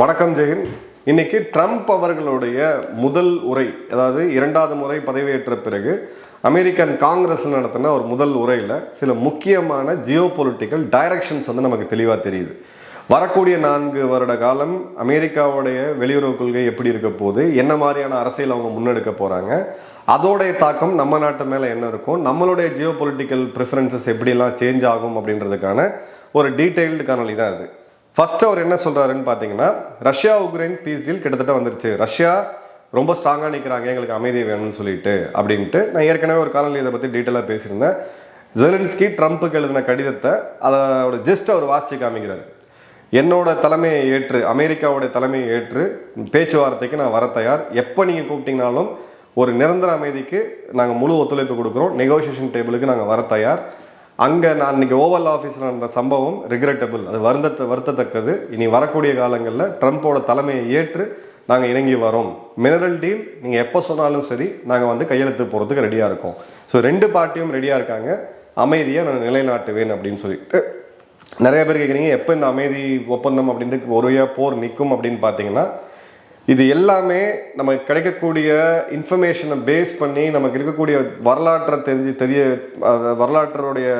வணக்கம் ஜெயன். இன்னைக்கு ட்ரம்ப் அவர்களுடைய முதல் உரை அதாவது இரண்டாவது முறை பதவியேற்ற பிறகு அமெரிக்கன் காங்கிரஸ் நடத்தின ஒரு முதல் உரையில் சில முக்கியமான ஜியோ பொலிட்டிக்கல் டைரக்ஷன்ஸ் வந்து நமக்கு தெளிவாக தெரியுது. வரக்கூடிய நான்கு வருட காலம் அமெரிக்காவுடைய வெளியுறவு கொள்கை எப்படி இருக்க போகுது என்ன மாதிரியான அரசியல் அவங்க முன்னெடுக்க போகிறாங்க அதோடைய தாக்கம் நம்ம நாட்டு மேலே என்ன இருக்கும் நம்மளுடைய ஜியோ பொலிட்டிக்கல் ப்ரிஃபரன்சஸ் எப்படிலாம் சேஞ்ச் ஆகும் அப்படின்றதுக்கான ஒரு டீட்டெயில்டு காணொலி தான் அது. ஃபர்ஸ்ட் அவர் என்ன சொல்கிறாருன்னு பார்த்தீங்கன்னா ரஷ்யா உக்ரைன் பீஸ் டீல் கிட்டத்தட்ட வந்துருச்சு. ரஷ்யா ரொம்ப ஸ்ட்ராங்காக நிற்கிறாங்க எங்களுக்கு அமைதி வேணும்னு சொல்லிட்டு அப்படின்ட்டு நான் ஏற்கனவே ஒரு காலநிலை இதை பற்றி டீட்டெயிலாக பேசியிருந்தேன். ஜெலன்ஸ்கி ட்ரம்ப்புக்கு எழுதின கடிதத்தை அதோட ஜஸ்ட் அவர் வாசித்து காமிக்கிறார். என்னோட தலைமையை ஏற்று அமெரிக்காவோட தலைமையை ஏற்று பேச்சுவார்த்தைக்கு நான் வர தயார். எப்போ நீங்கள் கூப்பிட்டீங்கனாலும் ஒரு நிரந்தர அமைதிக்கு நாங்கள் முழு ஒத்துழைப்பு கொடுக்குறோம். நெகோசியேஷன் டேபிளுக்கு நாங்கள் வர தயார். அங்கே நான் இன்றைக்கி ஓவல் ஆஃபீஸில் நடந்த சம்பவம் ரிக்ரெட்டபிள் அது வருந்தத்த வருத்தத்தக்கது. இனி வரக்கூடிய காலங்களில் ட்ரம்ப்போட தலைமையை ஏற்று நாங்கள் இணங்கி வரோம். மினரல் டீல் நீங்கள் எப்போ சொன்னாலும் சரி நாங்கள் வந்து கையெழுத்து போகிறதுக்கு ரெடியாக இருக்கோம். ஸோ ரெண்டு பார்ட்டியும் ரெடியாக இருக்காங்க. அமைதியை நான் நிலைநாட்டுவேன் அப்படின்னு சொல்லிட்டு. நிறைய பேர் கேட்குறீங்க எப்போ இந்த அமைதி ஒப்பந்தம் அப்படின்ட்டு ஒருவையாக போர் நிற்கும் அப்படின்னு பார்த்தீங்கன்னா இது எல்லாமே நமக்கு கிடைக்கக்கூடிய இன்ஃபர்மேஷனை பேஸ் பண்ணி நமக்கு இருக்கக்கூடிய வரலாற்றை தெரிஞ்சு தெரிய வரலாற்றோடைய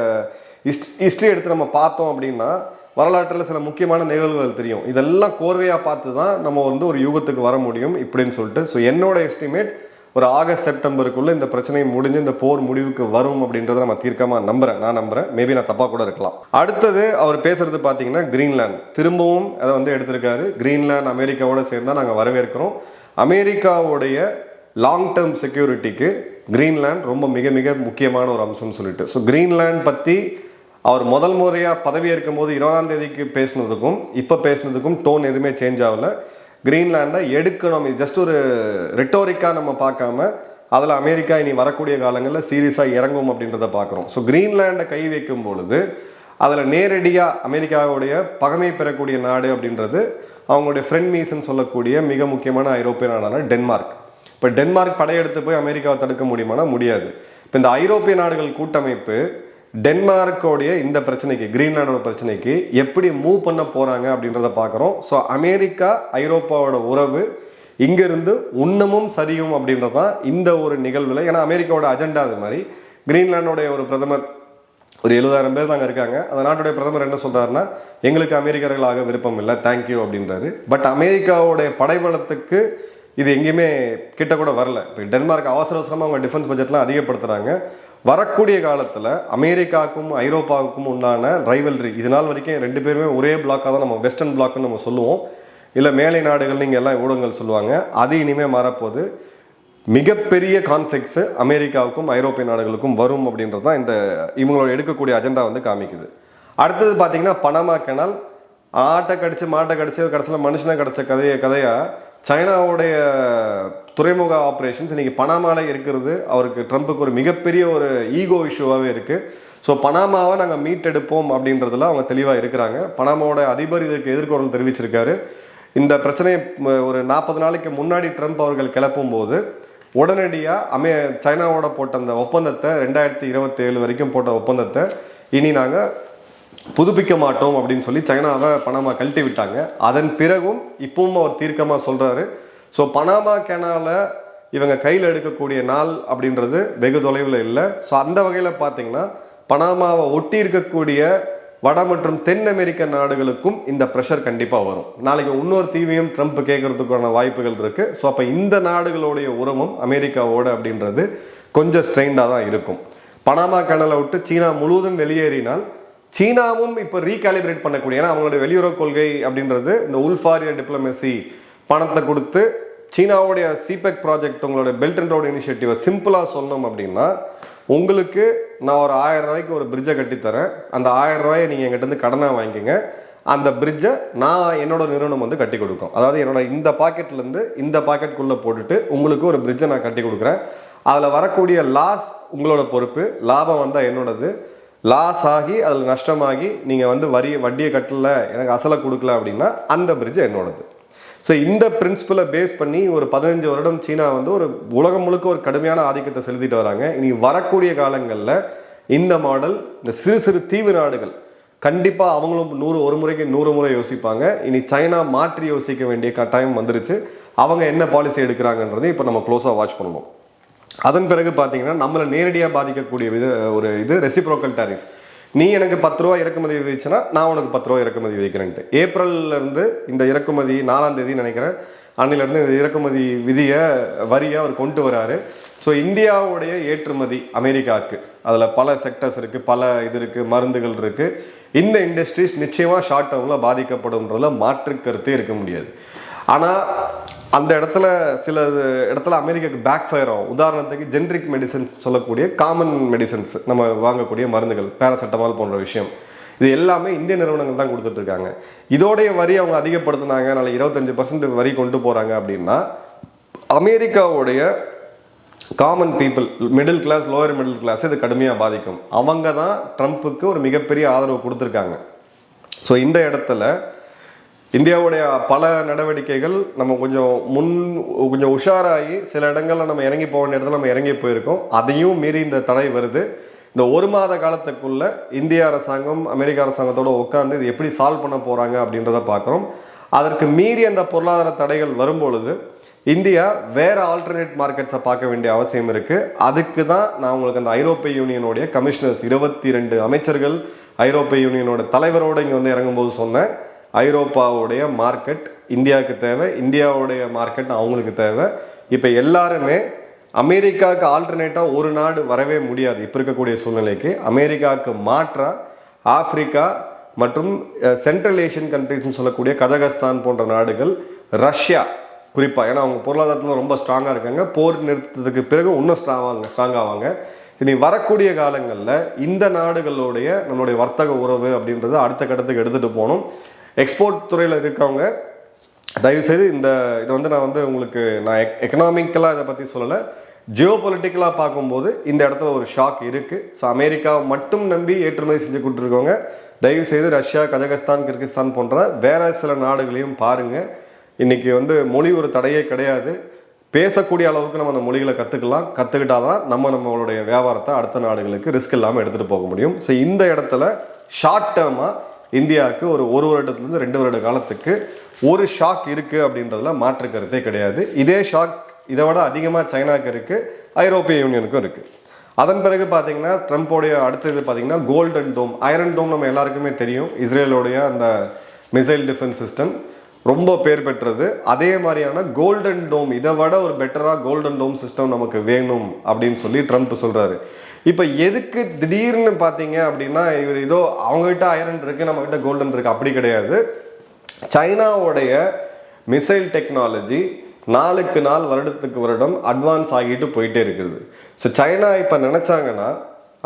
ஹிஸ்ட் ஹிஸ்ட்ரி எடுத்து நம்ம பார்த்தோம் அப்படின்னா வரலாற்றில் சில முக்கியமான நிகழ்வுகள் தெரியும். இதெல்லாம் கோர்வையாக பார்த்து தான் நம்ம வந்து ஒரு யுகத்துக்கு வர முடியும் இப்படின்னு சொல்லிட்டு. ஸோ என்னோட எஸ்டிமேட் ஒரு ஆகஸ்ட் செப்டம்பருக்குள்ளே இந்த பிரச்சனை முடிஞ்சு இந்த போர் முடிவுக்கு வரும் அப்படின்றத நம்ம தீர்க்கமாக நம்புறேன். நான் நம்புறேன். மேபி நான் தப்பாக கூட இருக்கலாம். அடுத்தது அவர் பேசுறது பார்த்தீங்கன்னா கிரீன்லேண்ட் திரும்பவும் அதை வந்து எடுத்திருக்காரு. கிரீன்லேண்ட் அமெரிக்காவோட சேர்ந்தால் நாங்கள் வரவேற்கிறோம். அமெரிக்காவுடைய லாங் டேர்ம் செக்யூரிட்டிக்கு கிரீன்லேண்ட் ரொம்ப மிக மிக முக்கியமான ஒரு அம்சம்னு சொல்லிட்டு. ஸோ கிரீன்லேண்ட் பற்றி அவர் முதல் முறையாக பதவியேற்கும் போது இருபதாம் தேதிக்கு பேசினதுக்கும் இப்போ பேசினதுக்கும் டோன் எதுவுமே சேஞ்ச் ஆகல. கிரீன்லாண்டை எடுக்கணும். இது ஜஸ்ட் ஒரு ரெட்டோரிக்காக நம்ம பார்க்காம அதில் அமெரிக்கா இனி வரக்கூடிய காலங்களில் சீரியஸாக இறங்கும் அப்படின்றத பார்க்குறோம். ஸோ கிரீன்லாண்டை கை வைக்கும் பொழுது அதில் நேரடியாக அமெரிக்காவுடைய பகமை பெறக்கூடிய நாடு அப்படின்றது அவங்களுடைய ஃப்ரெண்ட் மீஸ்ன்னு சொல்லக்கூடிய மிக முக்கியமான ஐரோப்பிய நாடான டென்மார்க். இப்போ டென்மார்க் படையெடுத்து போய் அமெரிக்காவை தடுக்க முடியுமானா முடியாது. இப்போ இந்த ஐரோப்பிய நாடுகள் கூட்டமைப்பு டென்மார்க்கோடைய இந்த பிரச்சனைக்கு கிரீன்லாண்டோட பிரச்சனைக்கு எப்படி மூவ் பண்ண போகிறாங்க அப்படின்றத பார்க்குறோம். ஸோ அமெரிக்கா ஐரோப்பாவோட உறவு இங்கிருந்து உன்னமும் சரியும் அப்படின்றது தான் இந்த ஒரு நிகழ்வில் ஏன்னா அமெரிக்காவோட அஜெண்டா அது மாதிரி. கிரீன்லாண்டோடைய ஒரு பிரதமர் ஒரு எழுபதாயிரம் பேர் தாங்க இருக்காங்க. அந்த நாட்டுடைய பிரதமர் என்ன சொல்கிறாருன்னா எங்களுக்கு அமெரிக்கர்களாக விருப்பம் இல்லை தேங்க்யூ அப்படின்றாரு. பட் அமெரிக்காவோடைய படைபலத்துக்கு இது எங்கேயுமே கிட்ட கூட வரல. இப்போ டென்மார்க் அவசர அவசரமாக அவங்க டிஃபென்ஸ் பட்ஜெட்லாம் அதிகப்படுத்துகிறாங்க வரக்கூடிய காலத்தில் அமெரிக்காவுக்கும் ஐரோப்பாவுக்கும் உண்டான ரைவல்ரி இது நாள் வரைக்கும் ரெண்டு பேருமே ஒரே பிளாக்காக தான் நம்ம வெஸ்டர்ன் பிளாக்குன்னு நம்ம சொல்லுவோம். இல்லை மேலை நாடுகள் நீங்கள் எல்லாம் ஊடகங்கள் சொல்லுவாங்க. அது இனிமேல் மாறப்போகுது. மிகப்பெரிய கான்ஃப்ளிக்ஸு அமெரிக்காவுக்கும் ஐரோப்பிய நாடுகளுக்கும் வரும் அப்படின்றது தான் இந்த இவங்களோட எடுக்கக்கூடிய அஜெண்டா வந்து காமிக்குது. அடுத்தது பார்த்தீங்கன்னா பனமா கெனால் ஆட்டை கடிச்சு மாட்டை கடிச்சு கடைசியில் மனுஷனை கிடச்ச கதையை கதையாக சைனாவுடைய துறைமுக ஆப்ரேஷன்ஸ் இன்றைக்கி பனாமாவில் இருக்கிறது. அவருக்கு ட்ரம்ப்புக்கு ஒரு மிகப்பெரிய ஒரு ஈகோ இஷ்யூவாகவே இருக்குது ஸோ பனாமாவை நாங்கள் மீட்டெடுப்போம் அப்படின்றதுல அவங்க தெளிவாக இருக்கிறாங்க. பனாமாவோட அதிபர் இதற்கு எதிர்கொள் தெரிவிச்சிருக்காரு. இந்த பிரச்சனையை ஒரு நாற்பது நாளைக்கு முன்னாடி ட்ரம்ப் அவர்கள் கிளப்பும் போது உடனடியாக அமே சைனாவோட போட்ட அந்த ஒப்பந்தத்தை ரெண்டாயிரத்தி இருபத்தேழு வரைக்கும் போட்ட ஒப்பந்தத்தை இனி நாங்கள் புதுப்பிக்க மாட்டோம் அப்படின்னு சொல்லி சைனாவை பனாமா கழட்டி விட்டாங்க. அதன் பிறகும் இப்பவும் அவர் தீர்க்கமாக சொல்கிறாரு ஸோ பனாமா கேனால இவங்க கையில் எடுக்கக்கூடிய நாள் அப்படின்றது வெகு தொலைவில் இல்லை. ஸோ அந்த வகையில் பார்த்தீங்கன்னா பனாமாவை ஒட்டி இருக்கக்கூடிய வட மற்றும் தென் அமெரிக்க நாடுகளுக்கும் இந்த ப்ரெஷர் கண்டிப்பாக வரும். நாளைக்கு இன்னொரு தீவையும் ட்ரம்ப் கேட்கறதுக்கான வாய்ப்புகள் இருக்குது ஸோ அப்போ இந்த நாடுகளுடைய உறவும் அமெரிக்காவோட அப்படின்றது கொஞ்சம் ஸ்ட்ரெயின்டாக தான் இருக்கும். பனாமா கனலை விட்டு சீனா முழுவதும் வெளியேறினால் சீனாவும் இப்போ ரீகாலிபிரேட் பண்ணக்கூடிய ஏன்னா அவங்களோட வெளியுறவு கொள்கை அப்படின்றது இந்த உல்ஃபாரிய டிப்ளமசி பணத்தை கொடுத்து சீனாவுடைய சிபெக் ப்ராஜெக்ட் உங்களோட பெல்ட் அண்ட் ரோடு இனிஷியேட்டிவை சிம்பிளாக சொன்னோம் அப்படின்னா உங்களுக்கு நான் ஒரு ஆயிரம் ரூபாய்க்கு ஒரு பிரிட்ஜை கட்டித்தரேன். அந்த ஆயிரம் ரூபாயை நீங்கள் எங்கிட்டருந்து கடனாக வாங்கிக்கோங்க. அந்த பிரிட்ஜை நான் என்னோட நிறுவனம் வந்து கட்டி கொடுக்கும். அதாவது என்னோட இந்த பாக்கெட்லேருந்து இந்த பாக்கெட்குள்ளே போட்டுட்டு உங்களுக்கு ஒரு பிரிட்ஜை நான் கட்டி கொடுக்குறேன். அதில் வரக்கூடிய லாஸ் உங்களோட பொறுப்பு. லாபம் வந்தால் என்னோடது. லாஸ் ஆகி அதில் நஷ்டமாகி நீங்கள் வந்து வரி வட்டியை கட்டல எனக்கு அசலை கொடுக்கல அப்படின்னா அந்த பிரிட்ஜ் என்னோடது. ஸோ இந்த பிரின்சிபலை பேஸ் பண்ணி ஒரு பதினஞ்சு வருடம் சீனா வந்து ஒரு உலகம் முழுக்க ஒரு கடுமையான ஆதிக்கத்தை செலுத்திட்டு வராங்க. இனி வரக்கூடிய காலங்களில் இந்த மாடல் இந்த சிறு சிறு தீவு நாடுகள் கண்டிப்பாக அவங்களும் நூறு ஒரு முறைக்கு நூறு முறை யோசிப்பாங்க. இனி சைனா மாற்றி யோசிக்க வேண்டிய கட்டாயம் வந்துருச்சு. அவங்க என்ன பாலிசி எடுக்கிறாங்கன்றதை இப்போ நம்ம க்ளோஸாக வாட்ச் பண்ணணும் அதன் பிறகு பார்த்தீங்கன்னா நம்மளை நேரடியாக பாதிக்கக்கூடிய வித ஒரு இது ரெசிப்ரோக்கல் டாரிஃப் நீ எனக்கு பத்து ரூபா இறக்குமதி விதிச்சுன்னா நான் உனக்கு பத்து ரூபா இறக்குமதி விதிக்கிறேன்ட்டு. ஏப்ரல்ல இருந்து இந்த இறக்குமதி நாலாம் தேதி நினைக்கிறேன் அன்னிலிருந்து இந்த இறக்குமதி விதியை வரியை அவர் கொண்டு வராரு. ஸோ இந்தியாவுடைய ஏற்றுமதி அமெரிக்காவுக்கு. அதில் பல செக்டர்ஸ் இருக்குது பல இது இருக்குது மருந்துகள் இருக்குது இந்த இண்டஸ்ட்ரீஸ் நிச்சயமாக ஷார்ட் டேர்மில் பாதிக்கப்படும்ன்றதில் மாற்று கருத்தே இருக்க முடியாது. ஆனால் அந்த இடத்துல சில இடத்துல அமெரிக்காவுக்கு பேக் ஃபயர் ஆகும். உதாரணத்துக்கு ஜென்ரிக் மெடிசன்ஸ் சொல்லக்கூடிய காமன் மெடிசன்ஸ் நம்ம வாங்கக்கூடிய மருந்துகள் பேராசெட்டமால் போன்ற விஷயம். இது எல்லாமே இந்திய நிறுவனங்கள் தான் கொடுத்துட்ருக்காங்க இதோடைய வரி அவங்க அதிகப்படுத்தினாங்க. நாளை இருபத்தஞ்சு பர்சன்ட் வரி கொண்டு போகிறாங்க அப்படின்னா அமெரிக்காவுடைய common people middle class lower middle class இது கடுமையாக பாதிக்கும். அவங்க தான் ட்ரம்ப்புக்கு ஒரு மிகப்பெரிய ஆதரவு கொடுத்துருக்காங்க. ஸோ இந்த இடத்துல இந்தியாவுடைய பல நடவடிக்கைகள் நம்ம கொஞ்சம் முன் கொஞ்சம் உஷாராகி சில இடங்களில் நம்ம இறங்கி போக வேண்டிய இடத்துல நம்ம இறங்கி போயிருக்கோம். அதையும் மீறி இந்த தடை வருது. இந்த ஒரு மாத காலத்துக்குள்ள இந்திய அரசாங்கம் அமெரிக்க அரசாங்கத்தோடு உட்காந்து இது எப்படி சால்வ் பண்ண போகிறாங்க அப்படின்றத பார்க்குறோம். அதற்கு மீறி அந்த பொருளாதார தடைகள் வரும்பொழுது இந்தியா வேற ஆல்டர்னேட் மார்க்கெட்ஸை பார்க்க வேண்டிய அவசியம் இருக்குது அதுக்கு தான் நான் உங்களுக்கு அந்த ஐரோப்பிய யூனியனுடைய கமிஷனர்ஸ் இருபத்தி ரெண்டு அமைச்சர்கள் ஐரோப்பிய யூனியனோட தலைவரோடு இங்கே வந்து இறங்கும்போது சொன்னேன். ஐரோப்பாவுடைய மார்க்கெட் இந்தியாவுக்கு தேவை இந்தியாவுடைய மார்க்கெட் அவங்களுக்கு தேவை. இப்போ எல்லாருமே அமெரிக்காவுக்கு ஆல்டர்னேட்டாக ஒரு நாடு வரவே முடியாது இப்போ இருக்கக்கூடிய சூழ்நிலைக்கு. அமெரிக்காவுக்கு மாற்றா ஆப்பிரிக்கா மற்றும் சென்ட்ரல் ஏஷியன் கண்ட்ரிஸ்னு சொல்லக்கூடிய கஜகஸ்தான் போன்ற நாடுகள் ரஷ்யா குறிப்பாக ஏன்னா அவங்க பொருளாதாரத்தில் ரொம்ப ஸ்ட்ராங்காக இருக்காங்க. போர் நிறுத்தத்துக்கு பிறகு இன்னும் ஸ்ட்ராங் ஸ்ட்ராங் ஆவாங்க. இனி வரக்கூடிய காலங்களில் இந்த நாடுகளுடைய நம்மளுடைய வர்த்தக உறவு அப்படின்றத அடுத்த கட்டத்துக்கு எடுத்துகிட்டு போகணும். எக்ஸ்போர்ட் துறையில் இருக்கவங்க தயவுசெய்து இந்த இதை வந்து நான் வந்து உங்களுக்கு நான் எக்கனாமிக்கலாக இதை பற்றி சொல்லலை. ஜியோ பொலிட்டிக்கலாக பார்க்கும்போது இந்த இடத்துல ஒரு ஷாக் இருக்குது ஸோ அமெரிக்காவை மட்டும் நம்பி ஏற்றுமதி செஞ்சு கொடுத்துருக்கவங்க தயவுசெய்து ரஷ்யா கஜகஸ்தான் கிர்கிஸ்தான் போன்ற வேற சில நாடுகளையும் பாருங்கள் இன்றைக்கி வந்து மொழி ஒரு தடையே கிடையாது. பேசக்கூடிய அளவுக்கு நம்ம அந்த மொழிகளை கற்றுக்கலாம் கற்றுக்கிட்டாதான் நம்ம நம்மளுடைய வியாபாரத்தை அடுத்த நாடுகளுக்கு ரிஸ்க் இல்லாமல் எடுத்துகிட்டு போக முடியும். ஸோ இந்த இடத்துல ஷார்ட் டேர்மாக இந்தியாவுக்கு ஒரு ஒரு வருடத்துலேருந்து ரெண்டு வருட காலத்துக்கு ஒரு ஷாக் இருக்குது அப்படின்றதுல மாற்று கருத்தே கிடையாது. இதே ஷாக் இதை விட அதிகமாக சைனாவுக்கு இருக்குது ஐரோப்பிய யூனியனுக்கும் இருக்குது அதன் பிறகு பார்த்தீங்கன்னா ட்ரம்ப்போடைய அடுத்தது பார்த்தீங்கன்னா கோல்டன் டோம் ஐரன் டோம் நம்ம எல்லாருக்குமே தெரியும். இஸ்ரேலோடைய அந்த மிசைல் டிஃபென்ஸ் சிஸ்டம் ரொம்ப பேர் பெற்றது. அதே மாதிரியான கோல்டன் டோம் இதை விட ஒரு பெட்டராக கோல்டன் டோம் சிஸ்டம் நமக்கு வேணும் அப்படின்னு சொல்லி ட்ரம்ப் சொல்கிறாரு இப்போ எதுக்கு திடீர்னு பார்த்தீங்க அப்படின்னா இவர் ஏதோ அவங்ககிட்ட ஐரன் இருக்குது நம்மக்கிட்ட கோல்டன் இருக்குது அப்படி கிடையாது. சைனாவுடைய மிசைல் டெக்னாலஜி நாளுக்கு நாள் வருடத்துக்கு வருடம் அட்வான்ஸ் ஆகிட்டு போயிட்டே இருக்குது. ஸோ சைனா இப்போ நினச்சாங்கன்னா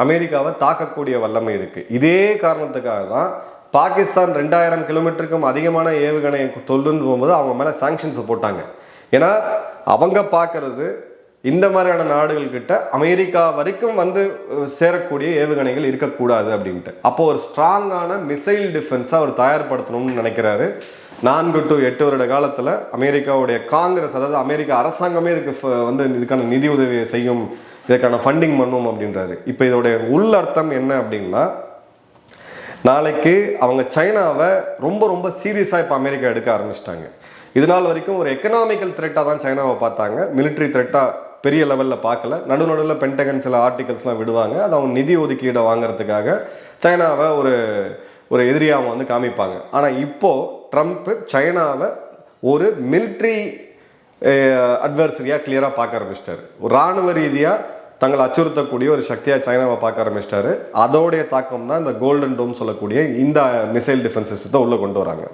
அமெரிக்காவை தாக்கக்கூடிய வல்லமை இருக்குது இதே காரணத்துக்காக தான் பாகிஸ்தான் ரெண்டாயிரம் கிலோமீட்டருக்கும் அதிகமான ஏவுகணை தொல்லுன்னு போகும்போது அவங்க மேலே சாங்ஷன்ஸை போட்டாங்க. ஏன்னா அவங்க பார்க்கறது இந்த மாதிரியான நாடுகள் கிட்ட அமெரிக்கா வரைக்கும் வந்து சேரக்கூடிய ஏவுகணைகள் இருக்கக்கூடாது அப்படின்ட்டு. அப்போ ஒரு ஸ்ட்ராங்கான மிசைல் டிஃபென்ஸை அவர் தயார்படுத்தணும்னு நினைக்கிறாரு. நான்கு டு எட்டு வருட காலத்தில் அமெரிக்காவுடைய காங்கிரஸ் அதாவது அமெரிக்க அரசாங்கமே இதுக்கு வந்து இதுக்கான நிதி உதவியை செய்யும் இதற்கான ஃபண்டிங் பண்ணும் அப்படின்றாரு. இப்போ இதோடைய உள்ளர்த்தம் என்ன அப்படின்னா நாளைக்கு அவங்க சைனாவை ரொம்ப ரொம்ப சீரியஸாக இப்போ அமெரிக்கா எடுக்க ஆரம்பிச்சிட்டாங்க. இது நாள் வரைக்கும் ஒரு எக்கனாமிக்கல் த்ரெட்டாக தான் சைனாவை பார்த்தாங்க. மிலிட்ரி த்ரெட்டாக பெரிய லெவலில் பார்க்கல. நடு நடுவில் பென்டகன் சில ஆர்டிகல்ஸ்லாம் விடுவாங்க. அது அவங்க நிதி ஒதுக்கீடை வாங்குறதுக்காக சைனாவை ஒரு ஒரு எதிரியாக அவங்க வந்து காமிப்பாங்க. ஆனால் இப்போ ட்ரம்ப் சைனாவை ஒரு மிலிட்ரி அட்வர்சரியாக கிளியராக பார்க்க ஆரம்பிச்சிட்டாரு. ஒரு ராணுவ ரீதியாக தங்களை அச்சுறுத்தக்கூடிய ஒரு சக்தியாக சைனாவை பார்க்க ஆரம்பிச்சிட்டாரு. அதோடைய தாக்கம் தான் இந்த கோல்டன் டோம் சொல்லக்கூடிய இந்த மிசைல் டிஃபென்ஸ் சிஸ்டத்தை உள்ளே கொண்டு வராங்க.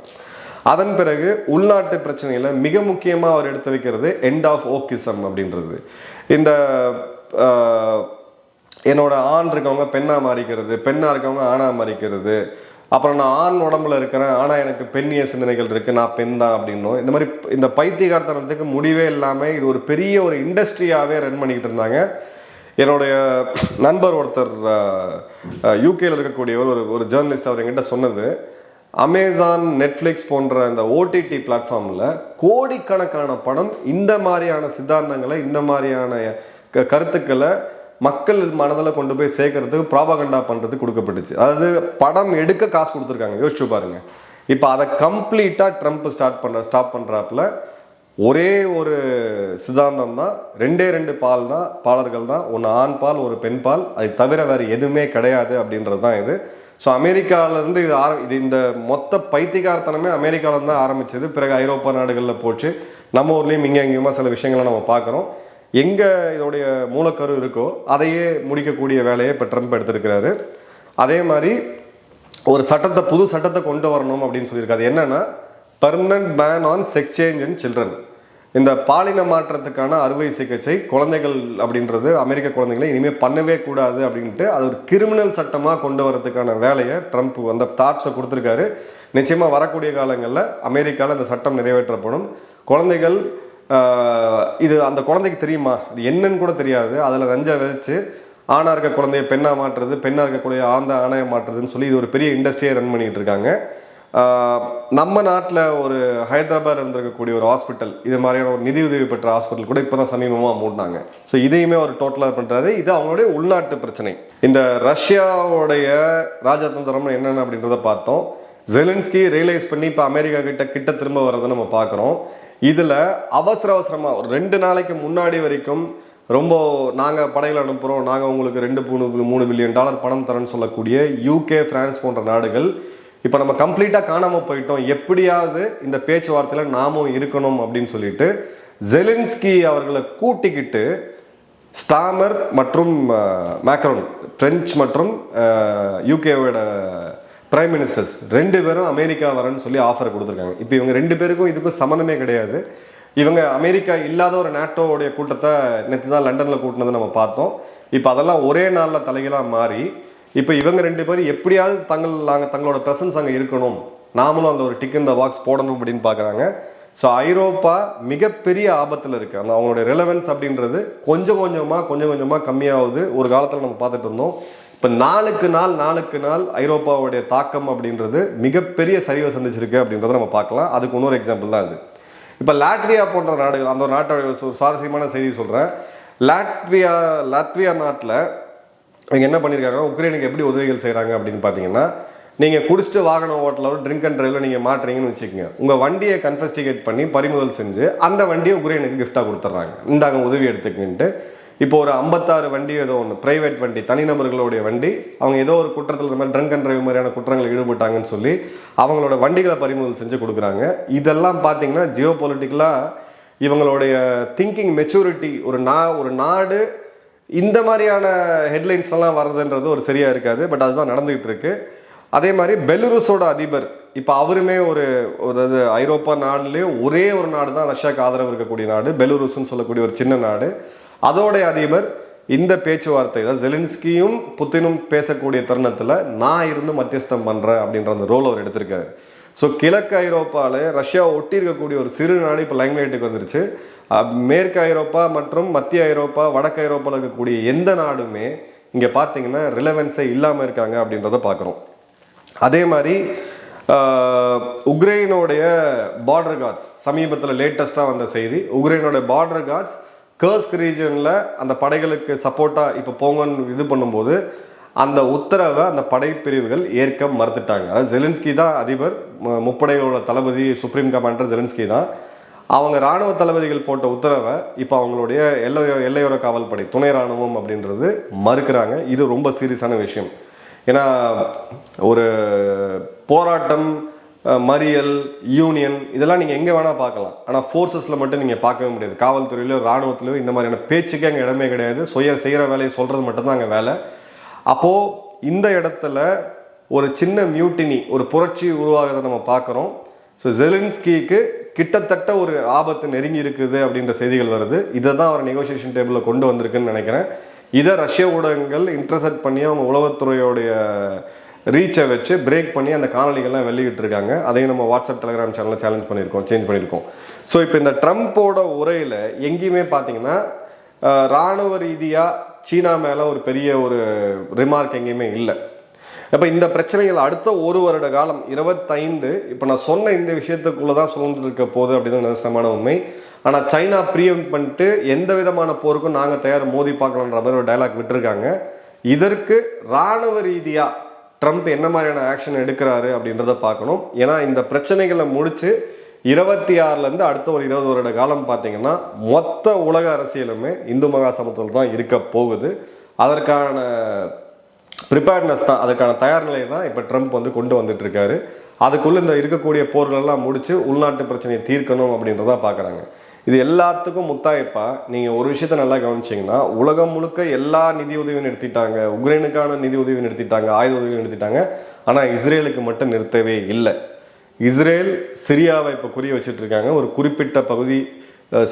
அதன் பிறகு உள்நாட்டு பிரச்சனையில் மிக முக்கியமாக அவர் எடுத்து வைக்கிறது எண்ட் ஆஃப் ஓக்கிசம் அப்படின்றது. இந்த என்னோட ஆண் இருக்கவங்க பெண்ணாக மாறிக்கிறது பெண்ணாக இருக்கவங்க ஆணாக மாறிக்கிறது. அப்புறம் நான் ஆண் உடம்புல இருக்கிறேன் ஆனால் எனக்கு பெண்ணிய சிந்தனைகள் இருக்குது நான் பெண் தான் அப்படின்னும். இந்த மாதிரி இந்த பைத்தியகார்த்தனத்துக்கு முடிவே இல்லாமல் இது ஒரு பெரிய ஒரு இண்டஸ்ட்ரியாகவே ரன் பண்ணிக்கிட்டு இருந்தாங்க. என்னுடைய நண்பர் ஒருத்தர் யூகேயில் இருக்கக்கூடியவர் ஒரு ஒரு ஜேர்னலிஸ்ட் அவர் என்கிட்ட சொன்னது அமேசான் நெட்ஃப்ளிக்ஸ் போன்ற இந்த ஓடிடி பிளாட்ஃபார்மில் கோடிக்கணக்கான படம் இந்த மாதிரியான சித்தாந்தங்களை இந்த மாதிரியான க- கருத்துக்களை மக்கள் மனதில் கொண்டு போய் சேர்க்கறதுக்கு ப்ராபகண்டா பண்ணுறதுக்கு கொடுக்கப்பட்டுச்சு. அதாவது படம் எடுக்க காசு கொடுத்துருக்காங்க. யோசிச்சு பாருங்க. இப்போ அதை கம்ப்ளீட்டாக ட்ரம்ப் ஸ்டார்ட் பண்ணுற ஸ்டாப் பண்ணுறாப்புல ஒரே ஒரு சித்தாந்தம் தான். ரெண்டே ரெண்டு பால் தான் பாலர்கள் தான். ஒன்று ஆண் பால் ஒரு பெண் பால். அது தவிர வேறு எதுவுமே கிடையாது அப்படின்றது தான் இது. ஸோ அமெரிக்காவிலேருந்து இது ஆர இது இந்த மொத்த பைத்தியகாரத்தனமே அமெரிக்காவிலேருந்து தான் ஆரம்பிச்சது. பிறகு ஐரோப்பா நாடுகளில் போச்சு. நம்ம ஊர்லேயும் இங்கே எங்கேயுமா சில விஷயங்களை நம்ம பார்க்குறோம். எங்கே இதோடைய மூலக்கரு இருக்கோ அதையே முடிக்கக்கூடிய வேலையை இப்போ ட்ரம்ப் எடுத்திருக்கிறாரு. அதே மாதிரி ஒரு சட்டத்தை புது சட்டத்தை கொண்டு வரணும் அப்படின்னு சொல்லியிருக்காரு. என்னென்னா permanent ban on sex change and children இந்த பாலின மாற்றத்துக்கான அறுவை சிகிச்சை குழந்தைகள் அப்படின்றது அமெரிக்க குழந்தைகளை இனிமேல் பண்ணவே கூடாது அப்படின்ட்டு அது ஒரு கிரிமினல் சட்டமாக கொண்டு வரதுக்கான வேலையை ட்ரம்ப் அந்த தாட்ஸை கொடுத்துருக்காரு. நிச்சயமாக வரக்கூடிய காலங்களில் அமெரிக்காவில் இந்த சட்டம் நிறைவேற்றப்படும். குழந்தைகள் இது அந்த குழந்தைக்கு தெரியுமா? இது என்னன்னு கூட தெரியாது. அதில் நஞ்சை விதைச்சு ஆணாக இருக்க குழந்தைய பெண்ணாக மாற்றுறது பெண்ணாக இருக்கக்கூடிய ஆழ்ந்த ஆணையை மாற்றுறதுன்னு சொல்லி இது ஒரு பெரிய இண்டஸ்ட்ரியை ரன் பண்ணிகிட்டு இருக்காங்க. நம்ம நாட்டில் ஒரு ஹைதராபாத் இருந்திருக்கக்கூடிய ஒரு ஹாஸ்பிட்டல் இது மாதிரியான ஒரு நிதியுதவி பெற்ற ஹாஸ்பிட்டல் கூட இப்போ தான் சமீபமாக மூடினாங்க. ஸோ இதையுமே அவர் டோட்டலாக பண்ணுறாரு இது அவங்களுடைய உள்நாட்டு பிரச்சனை. இந்த ரஷ்யாவுடைய ராஜதந்திரம் என்னென்ன அப்படின்றத பார்த்தோம். ஜெலன்ஸ்கி ரியலைஸ் பண்ணி இப்போ அமெரிக்கா கிட்ட கிட்ட திரும்ப வர்றதை நம்ம பார்க்குறோம். இதில் அவசர அவசரமாக ஒரு ரெண்டு நாளைக்கு முன்னாடி வரைக்கும் ரொம்ப நாங்கள் படைகள் அனுப்புகிறோம் நாங்கள் உங்களுக்கு ரெண்டு மூணு மூணு பில்லியன் டாலர் பணம் தரேன்னு சொல்லக்கூடிய யூகே ஃப்ரான்ஸ் போன்ற நாடுகள் இப்போ நம்ம கம்ப்ளீட்டாக காணாமல் போயிட்டோம். எப்படியாவது இந்த பேச்சுவார்த்தையில் நாமும் இருக்கணும் அப்படின்னு சொல்லிட்டு ஜெலின்ஸ்கி அவர்களை கூட்டிக்கிட்டு ஸ்டாமர் மற்றும் மேக்ரோன் பிரெஞ்சு மற்றும் யூகேவோட பிரைம் மினிஸ்டர்ஸ் ரெண்டு பேரும் அமெரிக்கா வரேன்னு சொல்லி ஆஃபர் கொடுத்துருக்காங்க. இப்போ இவங்க ரெண்டு பேருக்கும் இதுக்கும் சம்மந்தமே கிடையாது. இவங்க அமெரிக்கா இல்லாத ஒரு நேட்டோவுடைய கூட்டத்தை நேற்று தான் லண்டனில் கூட்டினதை நம்ம பார்த்தோம். இப்போ அதெல்லாம் ஒரே நாளில் தலைகளாக மாறி இப்போ இவங்க ரெண்டு பேரும் எப்படியாவது தங்கள் நாங்கள் தங்களோட ப்ரெசன்ஸ் அங்கே இருக்கணும். நாமளும் அந்த ஒரு டிக் இந்த பாக்ஸ் போடணும் அப்படின்னு பார்க்குறாங்க ஸோ ஐரோப்பா மிகப்பெரிய ஆபத்தில் இருக்குது அந்த அவங்களுடைய ரிலவென்ஸ் அப்படின்றது கொஞ்சம் கொஞ்சமாக கொஞ்சம் கொஞ்சமாக கம்மியாகுது ஒரு காலத்தில் நம்ம பார்த்துட்டு இருந்தோம். இப்போ நாளுக்கு நாள் நாளுக்கு நாள் ஐரோப்பாவுடைய தாக்கம் அப்படின்றது மிகப்பெரிய சரிவை சந்திச்சிருக்கு அப்படின்றத நம்ம பார்க்கலாம். அதுக்கு இன்னொரு எக்ஸாம்பிள் தான் அது இப்போ லாட்வியா போன்ற நாடுகள் அந்த நாட்டோட சுவாரஸ்யமான செய்தி சொல்கிறேன் லாட்வியா லாட்வியா நாட்டில் இவங்க என்ன பண்ணியிருக்காங்கன்னா உக்ரைனுக்கு எப்படி உதவிகள் செய்கிறாங்க அப்படின்னு பார்த்தீங்கன்னா நீங்கள் குடிச்சிட்டு வாகனம் ஓட்டலோ ட்ரிங்க் அண்ட் டிரைவில் நீங்கள் மாட்டுறீங்கன்னு வச்சுக்கோங்க. உங்கள் வண்டியை கன்ஃபஸ்டிகேட் பண்ணி பறிமுதல் செஞ்சு அந்த வண்டியை உக்ரைனுக்கு கிஃப்டாக கொடுத்துட்றாங்க இந்தாங்க உதவி எடுத்துக்கின்ட்டு. இப்போ ஒரு ஐம்பத்தாறு வண்டி ஏதோ ஒன்று பிரைவேட் வண்டி தனிநபர்களுடைய வண்டி அவங்க ஏதோ ஒரு குற்றத்தில் இந்த மாதிரி ட்ரங்க் அண்ட் ட்ரைவ் மாதிரியான குற்றங்கள் ஈடுபட்டாங்கன்னு சொல்லி அவங்களோட வண்டிகளை பறிமுதல் செஞ்சு கொடுக்குறாங்க. இதெல்லாம் பார்த்தீங்கன்னா ஜியோ இவங்களுடைய திங்கிங் மெச்சூரிட்டி ஒரு நா ஒரு நாடு இந்த மாதிரியான ஹெட்லைன்ஸ்லாம் வர்றதுன்றது ஒரு சரியாக இருக்காது பட் அதுதான் நடந்துகிட்டு இருக்கு அதே மாதிரி பெலுருஸோட அதிபர் இப்போ அவருமே ஒரு ஒரு அதாவது ஐரோப்பா நாடுலேயே ஒரே ஒரு நாடு தான் ரஷ்யாவுக்கு ஆதரவு இருக்கக்கூடிய நாடு பெலுருஸ்ன்னு சொல்லக்கூடிய ஒரு சின்ன நாடு. அதோடைய அதிபர் இந்த பேச்சுவார்த்தை தான் ஜெலின்ஸ்கியும் புத்தினும் பேசக்கூடிய தருணத்தில் நான் இருந்து மத்தியஸ்தம் பண்ணுறேன் அப்படின்ற அந்த ரோல் அவர் எடுத்திருக்காரு. ஸோ கிழக்கு ஐரோப்பாவில் ரஷ்யா ஒட்டி இருக்கக்கூடிய ஒரு சிறு நாடு இப்போ லைம்லைட்டுக்கு வந்துருச்சு. மேற்கு ஐரோப்பா மற்றும் மத்திய ஐரோப்பா வடக்கு ஐரோப்பாவில் இருக்கக்கூடிய எந்த நாடுமே இங்கே பார்த்தீங்கன்னா ரிலவென்ஸே இல்லாமல் இருக்காங்க அப்படின்றத பார்க்குறோம் அதே மாதிரி உக்ரைனுடைய உக்ரைனோடைய பார்டர் கார்ட்ஸ் சமீபத்தில் லேட்டஸ்ட்டாக வந்த செய்தி உக்ரைனுடைய பார்டர் கார்ட்ஸ் கர்ஸ்க் ரீஜனில் அந்த படைகளுக்கு சப்போர்ட்டாக இப்போ போங்கன்னு இது பண்ணும்போது அந்த உத்தரவை அந்த படைப்பிரிவுகள் ஏற்க மறுத்துட்டாங்க. அதாவது ஜெலின்ஸ்கி தான் அதிபர் முப்படைகளோட தளபதி சுப்ரீம் கமாண்டர் ஜெலின்ஸ்கி தான். அவங்க ராணுவ தளபதிகள் போட்ட உத்தரவை இப்போ அவங்களுடைய எல்லையோ எல்லையோர காவல்படை துணை ராணுவம் அப்படின்றது மறுக்கிறாங்க. இது ரொம்ப சீரியஸான விஷயம். ஏன்னா ஒரு போராட்டம் மறியல் யூனியன் இதெல்லாம் நீங்கள் எங்கே வேணால் பார்க்கலாம். ஆனால் ஃபோர்ஸஸில் மட்டும் நீங்கள் பார்க்கவே முடியாது. காவல்துறையிலோ ராணுவத்திலோ இந்த மாதிரியான பேச்சுக்கே அங்கே இடமே கிடையாது. சுய செய்கிற வேலையை சொல்கிறது மட்டும்தான் அங்கே வேலை. அப்போது இந்த இடத்துல ஒரு சின்ன மியூட்டினி ஒரு புரட்சி உருவாகிறத நம்ம பார்க்குறோம். ஸோ ஜெலின்ஸ்கிக்கு கிட்டத்தட்ட ஒரு ஆபத்து நெருங்கி இருக்குது அப்படின்ற செய்திகள் வருது. இதை தான் அவர் நெகோசியேஷன் டேபிளில் கொண்டு வந்திருக்குன்னு நினைக்கிறேன். இதை ரஷ்ய ஊடகங்கள் இன்டர்செப்ட் பண்ணி அவங்க உளவுத்துறையோடைய ரீச்சை வச்சு பிரேக் பண்ணி அந்த காணொலிகள்லாம் வெளியிட்டு இருக்காங்க. அதையும் நம்ம வாட்ஸ்அப் டெலிகிராம் சேனலில் சேலஞ்ச் பண்ணியிருக்கோம் சேஞ்ச் பண்ணியிருக்கோம். ஸோ இப்போ இந்த ட்ரம்ப்போட உரையில் எங்கேயுமே பார்த்தீங்கன்னா இராணுவ ராணுவ ரீதியாக சீனா மேலே ஒரு பெரிய ஒரு ரிமார்க் எங்கேயுமே இல்லை. அப்போ இந்த பிரச்சனைகள் அடுத்த ஒரு வருட காலம் இருபத்தைந்து இப்போ நான் சொன்ன இந்த விஷயத்துக்குள்ள தான் சுதந்திரம் போகுது அப்படின்னு நிதர்சனமான உண்மை. ஆனால் சைனா ப்ரீயம் பண்ணிட்டு எந்த விதமான போருக்கும் நாங்கள் தயார் மோதி பார்க்கலான்ற மாதிரி ஒரு டைலாக் விட்டுருக்காங்க. இதற்கு ராணுவ ரீதியாக ட்ரம்ப் என்ன மாதிரியான ஆக்ஷன் எடுக்கிறாரு அப்படின்றத பார்க்கணும். ஏன்னா இந்த பிரச்சனைகளை முடித்து இருபத்தி ஆறுலேருந்து அடுத்த ஒரு இருபது வருட காலம் பார்த்தீங்கன்னா மொத்த உலக அரசியலுமே இந்து மகா சமத்துவத்தில் தான் இருக்க போகுது. அதற்கான ப்ரிப்பேர்ட்னஸ் தான். அதுக்கான தயார் நிலையை தான் இப்போ ட்ரம்ப் வந்து கொண்டு வந்துட்டு இருக்காரு அதுக்குள்ளே இந்த இருக்கக்கூடிய போர்களெல்லாம் முடித்து உள்நாட்டு பிரச்சனையை தீர்க்கணும் அப்படின்றத பார்க்குறாங்க இது எல்லாத்துக்கும் முத்தாய்ப்பாக நீங்கள் ஒரு விஷயத்த நல்லா கவனிச்சிங்கன்னா உலகம் முழுக்க எல்லா நிதி உதவியும் நிறுத்திட்டாங்க. உக்ரைனுக்கான நிதி உதவி நிறுத்திட்டாங்க ஆயுத உதவி நிறுத்திட்டாங்க. ஆனால் இஸ்ரேலுக்கு மட்டும் நிறுத்தவே இல்லை. இஸ்ரேல் சிரியாவை இப்போ குறி வச்சுட்ருக்காங்க ஒரு குறிப்பிட்ட பகுதி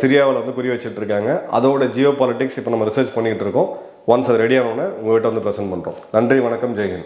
சிரியாவில் வந்து குறி வச்சுட்ருக்காங்க அதோட ஜியோ பாலிட்டிக்ஸ் இப்போ நம்ம ரிசர்ச் பண்ணிகிட்டு இருக்கோம். ஒன்ஸ் அது ரெடி ஆனோடனே உங்கள்கிட்ட வந்து ப்ரெசென்ட் பண்ணுறோம் நன்றி வணக்கம் ஜெய்ஹிந்த்.